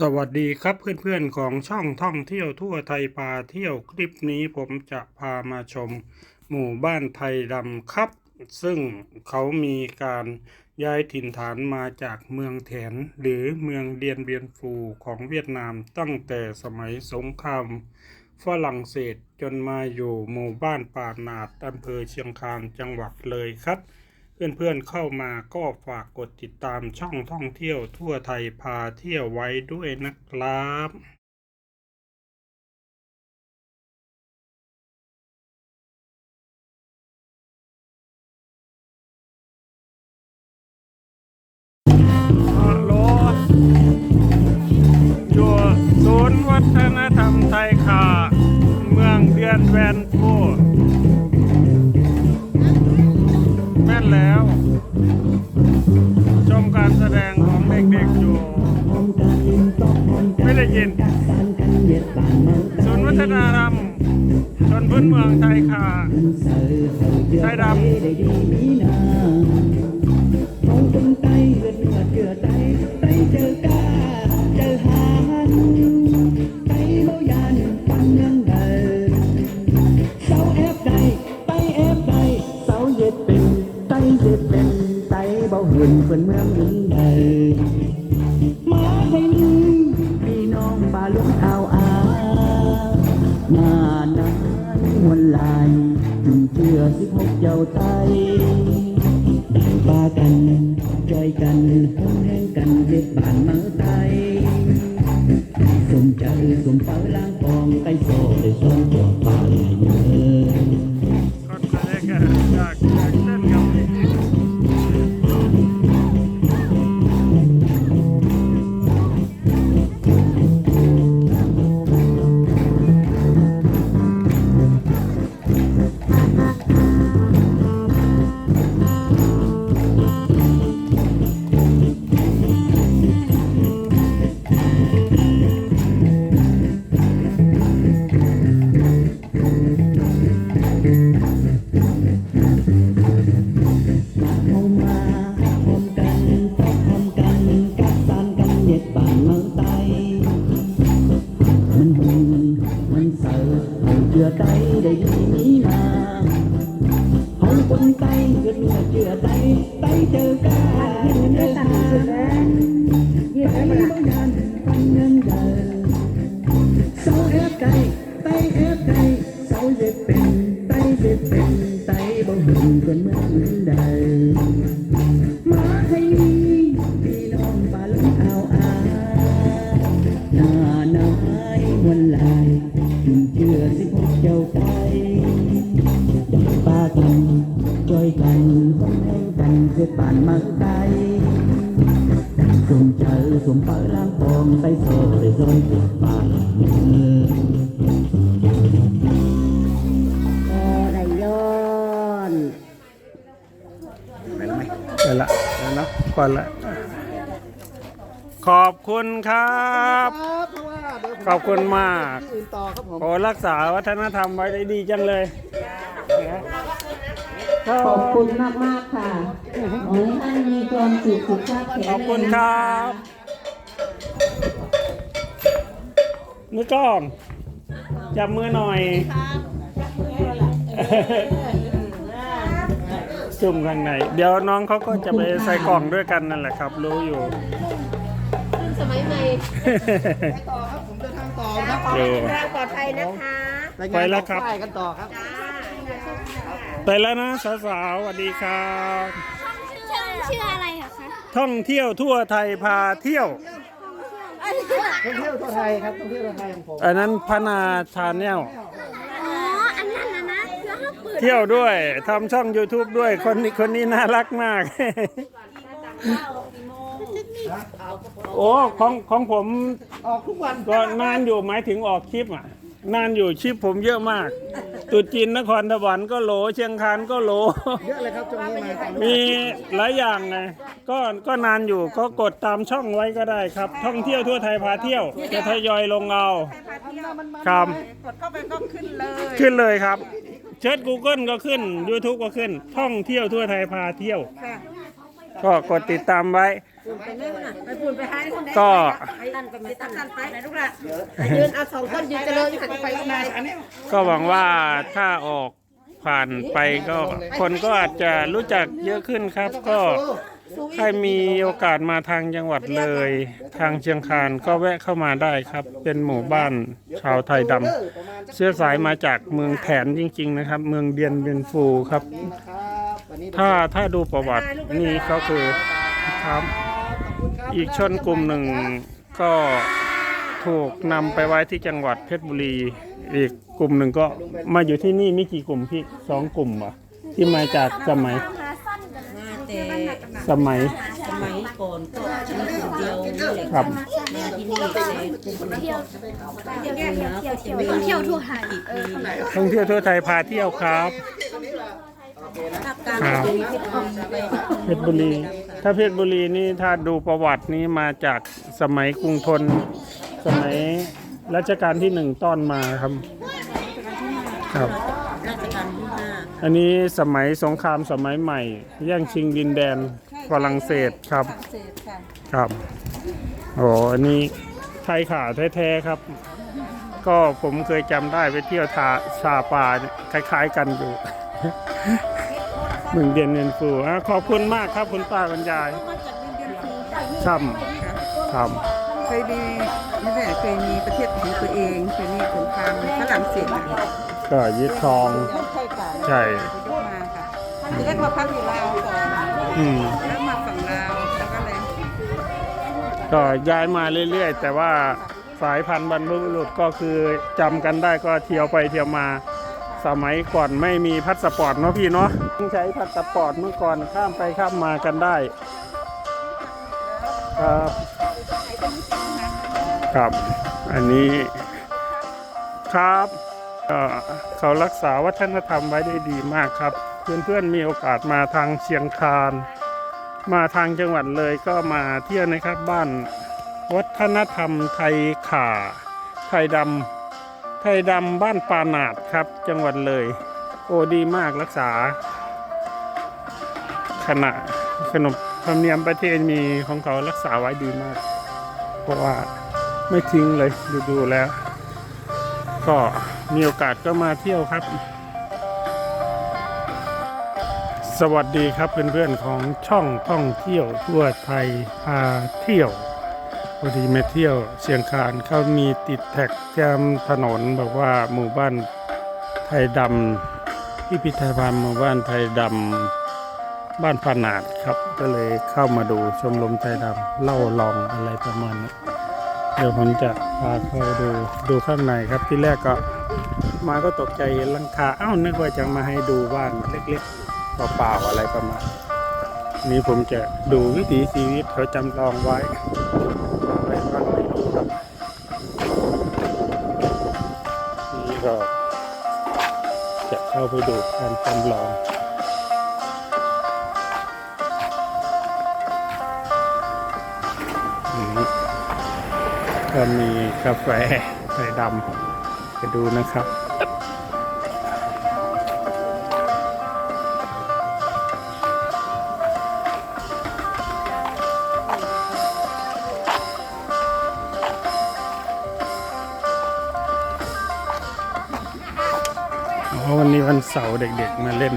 สวัสดีครับเพื่อนๆของช่องท่องเที่ยวทั่วไทยพาเที่ยวคลิปนี้ผมจะพามาชมหมู่บ้านไทยดำครับ ซึ่งเขามีการย้ายถิ่นฐานมาจากเมืองแถน หรือเมืองเดียนเบียนฟูของเวียดนามตั้งแต่สมัยสงครามฝรั่งเศสจนมาอยู่หมู่บ้านป่านาดอำเภอเชียงคานจังหวัดเลยครับ เพื่อนๆเข้ามาก็ฝากกดติดตามช่องท่องเที่ยวทั่วไทยพาเที่ยวไว้ด้วยนะครับฮัลโหลอยู่ศูนย์วัฒนธรรมไทยค่ะ เมืองเดือนแวนโฟ แล้ว ชมการแสดงของเด็กๆอยู่ ไม่ได้ยินศูนย์วัฒนธรรมชนพื้นเมืองไทยค่ะไทยดำ ไตบ่ยั สมเปิดล้างปองไตโซได้ซ้อนตัวปลาเนื้อก็ได้ย้อนไปละไปละก่อนละขอบคุณครับครับเพราะว่าเดี๋ยวผมขอบคุณมากที่อื่นต่อครับผมขอรักษาวัฒนธรรมไว้ได้ดีจังเลยคขอบรับคุณมากมากๆค่ะขอให้ท่านมีความสุขสุขภาพแข็งแรงขอบคุณครับ มือกล้อง จับมือหน่อยจุ่มข้างในเดี๋ยวน้องเขาก็จะไปใส่กล่องด้วยกันนั่นแหละครับ รู้อยู่สมัยใหม่ต่อครับผมเดินทางต่อครับเออทางปลอดภัยนะคะรายไปงานแล้วครับป้ายกันต่อครับไปแล้วนะสาวๆสวัสดีครับชื่ออะไรเหรอคะท่องเที่ยวทั่วไทยพาเที่ยว ท่องเที่ยวทั่วไทยครับท่องเที่ยวทั่วไทยของผมอันนั้นพนาชาแนลอ๋อ อันนั้นนะนะเพื่อให้เปิดเที่ยวด้วยทำช่อง YouTube ด้วยคนนี้คนนี้น่ารักมาก โอ้ของของผมออกทุกวัน ก็นานอยู่หมายถึงออกคลิปอะ นานอยู่คลิปผมเยอะมากตุจีนนครสวรรค์ก็โหล เชียงคานก็โหล เยอะเลยครับช่วงนี้มามีหลายอย่างไงก็ก็นานอยู่ก็กดตามช่องไว้ก็ได้ครับ ท่องเที่ยวทั่วไทยพาเที่ยวจะทยอยลงเอาครับ กดเข้าไปก็ขึ้นเลย ขึ้นเลยครับ เชิด Google ก็ขึ้น YouTube ก็ขึ้น ท่องเที่ยวทั่วไทยพาเที่ยวค่ะก็กดติดตามไว้ ก็ตันไปไหมตันตันไปไหนลูกละยืนเอาสองคนยืนเจริญหันไปกันได้ก็หวังว่าถ้าออกผ่านไปก็คนก็อาจจะรู้จักเยอะขึ้นครับ ก็ใครมีโอกาสมาทางจังหวัดเลย ทางเชียงคานก็แวะเข้ามาได้ครับ เป็นหมู่บ้านชาวไทยดำเชื้อสายมาจากเมืองแถนจริง ๆ นะครับ เมืองเดียนเบียนฟูครับนี่นะครับวันนี้ถ้าถ้าดูประวัตินี่ก็คือครับ อีกชนกลุ่มหนึ่งก็ถูกนำไปไว้ที่จังหวัดเพชรบุรี อีกกลุ่มหนึ่งก็มาอยู่ที่นี่มีกี่กลุ่มพี่สองกลุ่มเหรอที่มาจากสมัยแต่สมัยสมัยก่อนก็มีกลุ่มเดียวนี่แหละครับมาที่นี่แต่กลุ่มเดียวเที่ยวเที่ยวเที่ยวเที่ยวทั่วไทยท่องเที่ยวทั่วไทยพาเที่ยวครับภาคกลางก็จะมีเพชรบุรีไปเพชรบุรี ถ้าเพชรบุรีนี่ถ้าดูประวัตินี้มาจากสมัยกรุงธนสมัยรัชกาลที่หนึ่งต้อนมาครับ ครับ ราชการที่ห้าอันนี้สมัยสงครามสมัยใหม่ แย่งชิงดินแดนฝรั่งเศสครับเศษค่ะครับ โอ้อันนี้ไทยขาแท้ๆครับ ก็ผมเคยจำได้ไปเที่ยวทาชาปาเนี่ยคล้ายๆกันอยู่ เมืองเดียนเนินฟูอะขอบคุณมากครับคุณป้าบรรยายช่ำครับเคยมีนี่แหละเคยมีประเทศของตัวเองเคยมีสงครามฝรั่งเศสมาก็ยึดครองใช่ค่ะใช่ยกมาค่ะทีแรกมาพักอยู่ลาวก่อนอืม แล้วมาฝั่งลาวแล้วก็เลยก็ย้ายมาเรื่อยๆ แต่ว่าสายพันธุ์บรรพบุรุษก็คือจำกันได้ก็เที่ยวไปเที่ยวมา สมัยก่อนไม่มีพาสปอร์ตเนาะพี่เนาะต้องใช้พาสปอร์ตเมื่อก่อนข้ามไปข้ามมากันได้ครับครับ อันนี้ครับเอ่อเขารักษาวัฒนธรรมไว้ได้ดีมากครับ เพื่อนๆมีโอกาสมาทางเชียงคาน มาทางจังหวัดเลยก็มาเที่ยวนะครับบ้าน วัฒนธรรมไทยข่าไทยดำ ไทยดำบ้านปานาดครับ จังหวัดเลย โอ้ดีมากรักษา ขณะขนบธรรมเนียมประเทศมีของเขารักษาไว้ดีมาก เพราะว่าไม่ทิ้งเลยดูดูแล้ว ก็มีโอกาสก็มาเที่ยวครับ สวัสดีครับเพื่อนๆของช่องท่องเที่ยวทั่วไทยพาเที่ยว พอดีมาเที่ยวเชียงคานเขามีติดแท็กแกมถนนบอกว่าหมู่บ้านไทยดำพิพิธภัณฑ์หมู่บ้านไทยดำบ้านพานาดครับ ก็เลยเข้ามาดูชมรมไทยดำเล่าลองอะไรประมาณนี้เดี๋ยวผมจะพาเข้าดูดูข้างในครับที่แรกก็มาก็ตกใจลังคาอ้าวนึกว่าจะมาให้ดูบ้านเล็กๆเปล่าๆอะไรประมาณนี้ผมจะดูวิถีชีวิตเขาจำลองไว้ เข้าไปดูการจำลองนี้ก็มีกาแฟไข่ดำไปดูนะครับ อ๋อวันนี้วันเสาร์เด็กๆมาเล่น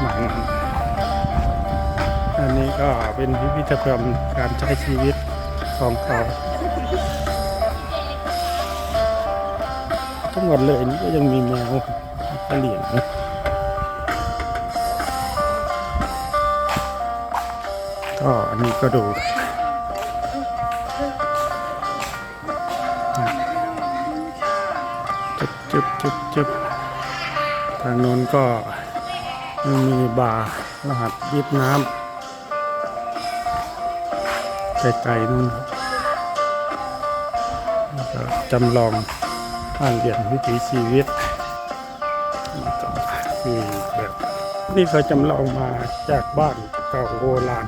หมันอันนี้ก็เป็นพิพิธภัณฑ์การใช้ชีวิตของเขาทั้งหมดเลยนี่ก็ยังมีแมวกระเหลี่ยงก็อันนี้ก็ดู จึบจึบจึบทางโน้นก็มีบาร์รหัสยิบน้ำไกลๆนู่นแล้วก็จำลองบ้านเรียนวิถีชีวิตนี่ก็คือแบบนี่เขาจำลองมาจากบ้านเก่าโบราณ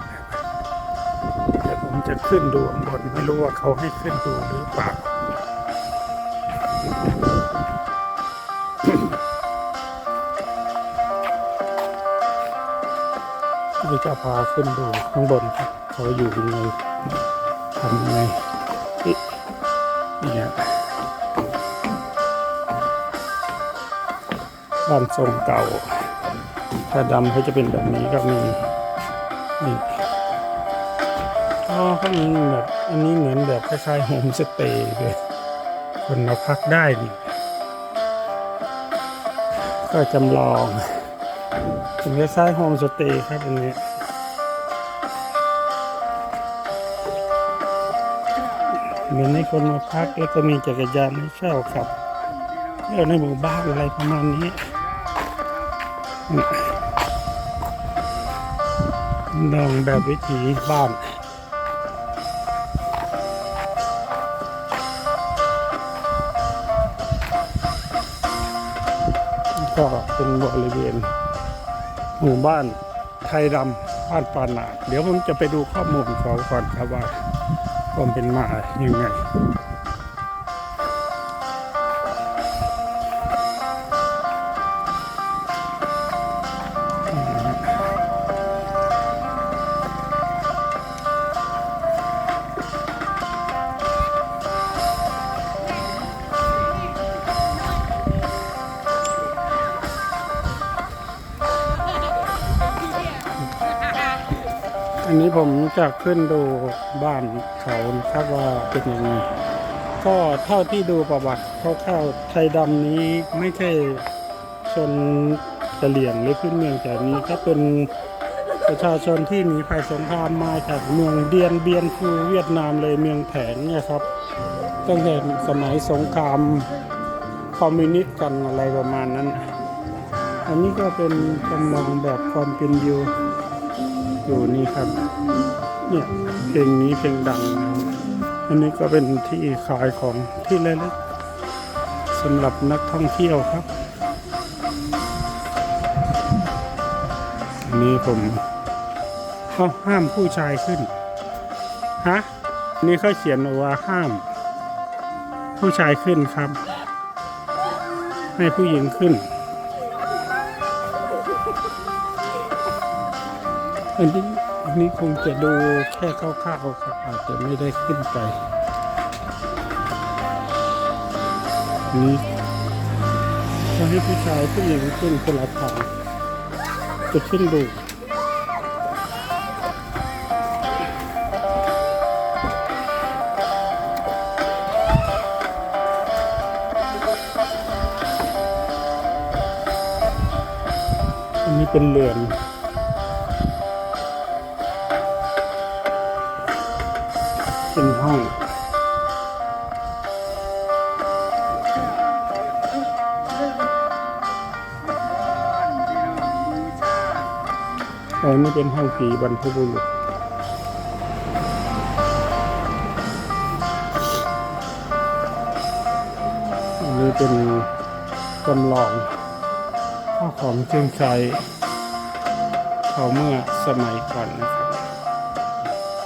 แต่ผมจะขึ้นดูข้างบนไม่รู้ว่าเขาให้ขึ้นดูหรือเปล่า นี่จะพาขึ้นดูข้างบนครับเขาอยู่ยังไงทำยังไงอิเนี่ยบ้านทรงเก่า ถ้าดำเขาจะเป็นแบบนี้ก็มีนี่อ๋อเขามีแบบอันนี้เหมือนแบบคล้ายๆโฮมสเตย์เลยคนมาพักได้นี่ก็จำลอง เป็นคล้ายๆโฮมสเตย์ครับอันนี้เหมือนให้คนมาพักแล้วก็มีจักรยานให้เช่าขับเที่ยวในหมู่บ้านอะไรประมาณนี้ลองแบบวิถีบ้านก็เป็นบริเวณ หมู่บ้านไทยดำบ้านปานาดเดี๋ยวผมจะไปดูข้อมูลเขาก่อนครับว่าความเป็นมายังไง จะขึ้นดูบ้านเขาครับว่าเป็นยังไงก็เท่าที่ดูประวัติคร่าวๆไทยดำนี้ไม่ใช่ชนกะเหลี่ยงหรือพื้นเมืองแต่นี้ก็เป็นประชาชนที่หนีภัยสงครามมาจากเมืองเดียนเบียนคูเวียดนามเลยเมืองแถงเนี่ยครับตั้งแต่สมัยสงครามคอมมิวนิสต์กันอะไรประมาณนั้น อันนี้ก็เป็นจำลองแบบความเป็นอยู่อยู่นี่ครับ เนี่ยเพลงนี้เพลงดังนะครับอันนี้ก็เป็นที่ขายของที่เล็กๆสำหรับนักท่องเที่ยวครับอันนี้ผมเขาห้ามผู้ชายขึ้นฮะอันนี่เขาเขียนว่าห้าม ผู้ชายขึ้นครับ ให้ผู้หญิงขึ้นอันนี้ อันนี้คงจะดูแค่คร่าวๆครับอาจจะไม่ได้ขึ้นไปอันนี้ก็ให้ผู้ชายผู้หญิงขึ้นคนละทางจะขึ้นดูอันนี้เป็นเรือน เป็นห้องอันนี้เป็นห้องผีบรรพบุรุษอันนี้เป็นจำลองข้าวของเครื่องใช้เขาเมื่อสมัยก่อนนะครับ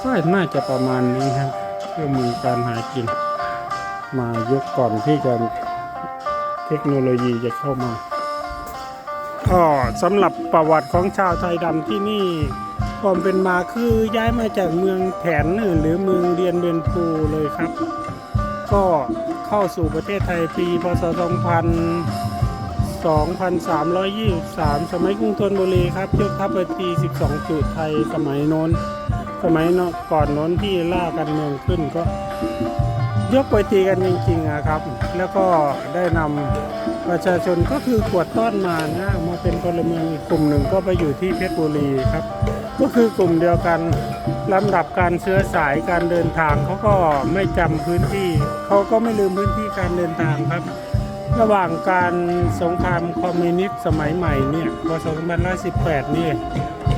ก็น่าจะประมาณนี้ครับ เครื่องมือการหากิน มายุคก่อนที่จะเทคโนโลยีจะเข้ามาก็สำหรับประวัติของชาวไทยดำที่นี่ความเป็นมาคือย้ายมาจากเมืองแถนหรือเมืองเรียนเบียนภูเลยครับ ก็เข้าสู่ประเทศไทยปีพศ 2000 2323 สมัยกรุงธนบุรีครับยกทัพไปตี 12 จุดไทยสมัยโน้น สมัยเนอะก่อนโน้นที่ล่ากันเมืองขึ้นก็ ยกไปตีกันจริงๆอะครับ แล้วก็ได้นำประชาชนก็คือกวดต้อนมานะมาเป็นพลเมืองอีกกลุ่มหนึ่งก็ไปอยู่ที่เพชรบุรีครับ ก็คือกลุ่มเดียวกันลำดับการเชื้อสายการเดินทางเขาก็ไม่จำพื้นที่เขาก็ไม่ลืมพื้นที่การเดินทางครับระหว่างการสงครามคอมมิวนิสต์สมัยใหม่เนี่ยพศ2518 นี่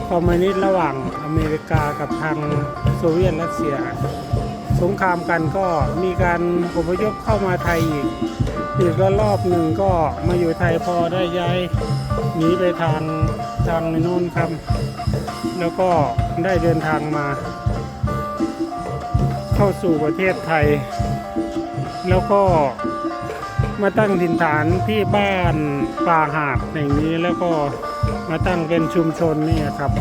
คอมมิวนิสต์ระหว่างอเมริกากับทางโซเวียตรัสเซีย สงครามกันก็มีการอพยพเข้ามาไทยอีกอีกรอบหนึ่งก็มาอยู่ไทยพอได้ย้ายหนีไปทางทางในโน่นครับ แล้วก็ได้เดินทางมา เข้าสู่ประเทศไทย แล้วก็มาตั้งถิ่นฐานที่บ้านป่าหาดแห่งนี้แล้วก็ มาตั้งเป็นชุมชนนี่ครับ